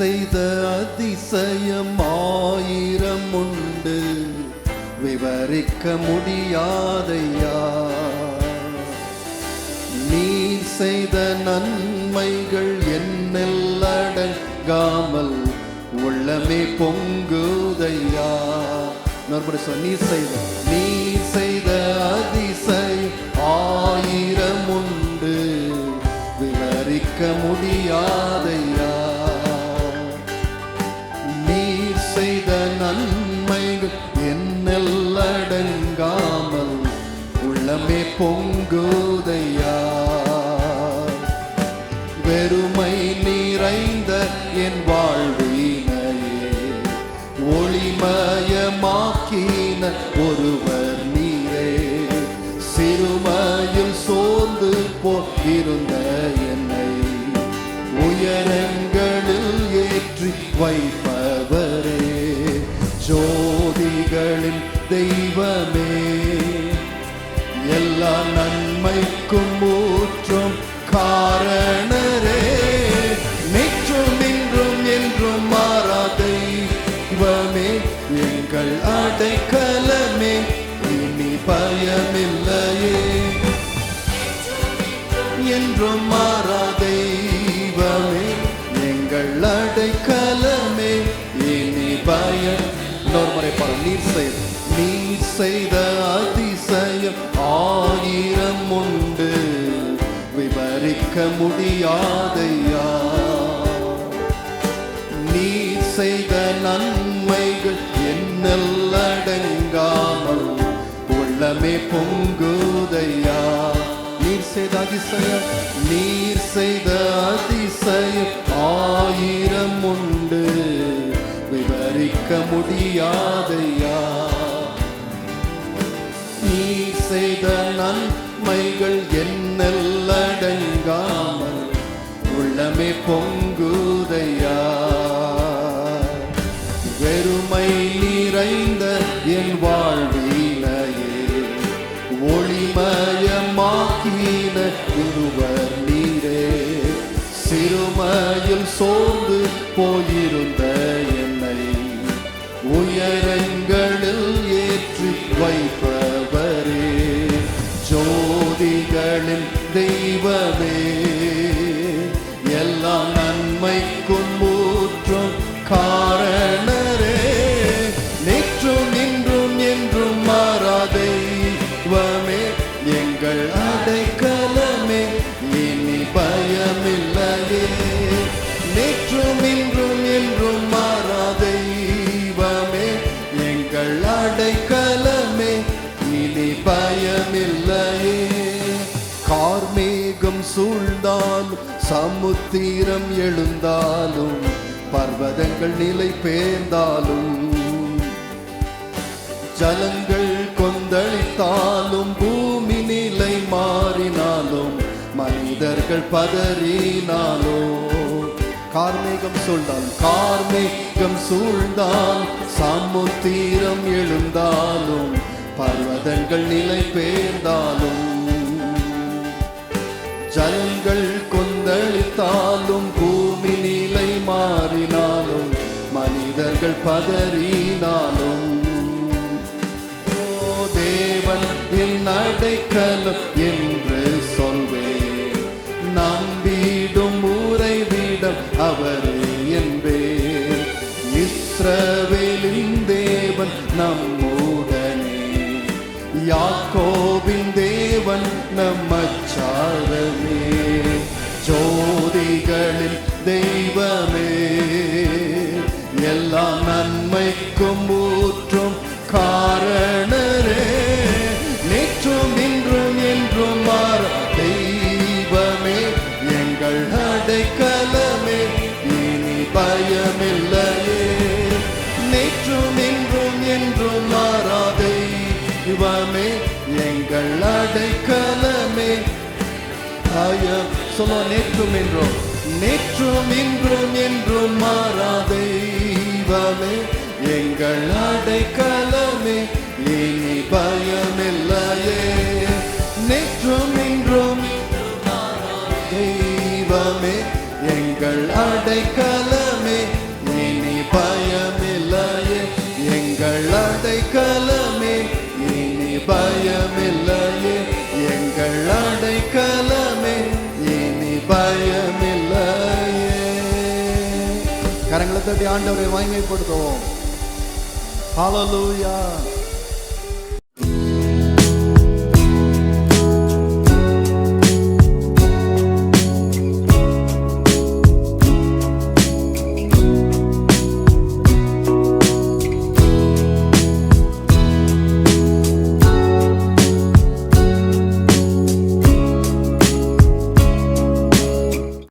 அதிசயம் ஆயிரம் உண்டு விவரிக்க முடியாதையா? நீர் செய்த நன்மைகள் என்னெல் அடங்காமல் உள்ளமே பொங்குதையா? இன்னொரு சொல் நீர் செய்த நீ உள்ளமே பொங்குதையா? வெறுமை நிறைந்த என் வாழ்வினையே ஒளிமயமாக்கின ஒருவர் நீரே சிறுமையில் சோர்ந்து போயிருந்த என்னை உயரங்களில் ஏற்றி வைப்பவரே ஜோதிகளின் தெய்வமே. எல்லா நன்மைக்கும் ஊற்றும் காரணரே. நேற்றும் இன்றும் என்றும் மாறா தெய்வமே எங்கள் அடைக்கலமே. இனி பயமில்லையே. என்றும் மாறா தெய்வமே விவரிக்க முடியாதையா? நீ செய்த நன்மைகள் என்னெல் அடங்காமல் உள்ளமே பொங்குதையா? நீர் செய்த அதிசயம் நீர் செய்த அதிசயம் ஆயிரம் உண்டு. விவரிக்க முடியாதையா? பொங்குதையா வெறுமை நிறைந்த என் வாழ்வினையே ஒளிமயமாக்கின இருவர் நீரே சிறுமையில் சோர்ந்து போயிருந்த என்னை உயரங்களில் ஏற்றி வைப்பவரே. ஜோதிகளின் தெய்வமே பயமில்லை. கார்மேகம் சூழ்ந்தாலும் சமுத்திரம் எழுந்தாலும் பர்வதங்கள் நிலை பேர்ந்தாலும் ஜலங்கள் கொந்தளித்தாலும் பூமி நிலை மாறினாலும் மனிதர்கள் பதறினாலோ கார்மேகம் சூழ்ந்தால் கார்மேகம் சூழ்ந்தால் சமுத்திரம் எழுந்தாலும் பர்வதங்கள் நிலை பெயர்ந்தாலும் ஜலங்கள் கொந்தளித்தாலும் பூமி நிலை மாறினாலும் மனிதர்கள் பதறினாலும். ஓ தேவன் என் அடைக்கலம் என்று சொல்வேன். நம்பிடும் உறைவிடம் அவரே என்பே இஸ்ரவேலின் தேவன் நம்முடனே நம்மச்சாரமே ஜோதிகளில் தெய்வமே. எல்லா நன்மைக்கும் ஊற்றும் காரணரே. நேற்றும் இன்றும் என்றும் மாற தெய்வமே. எங்கள் அடைக்கலமே. இனி பயமில்லையே. நேற்றும் இன்றும் என்றும் மாறா தெய்வமே எங்கள் அடைக்கலமே பயம் சொல்ல நேற்றும் என்றும் நேற்றும் இன்றும் என்றும் மாறா தெய்வமே எங்கள் அடைக்கலமே இனி பயமில்லையே. நேற்றும் இன்றும் தெய்வமே எங்கள் அடைக்கல அடைக்கலமே இனி பயமில்லையே. கரங்களை தட்டி ஆண்டவரை வாய்மைப்படுத்துவோம் ஹலலூயா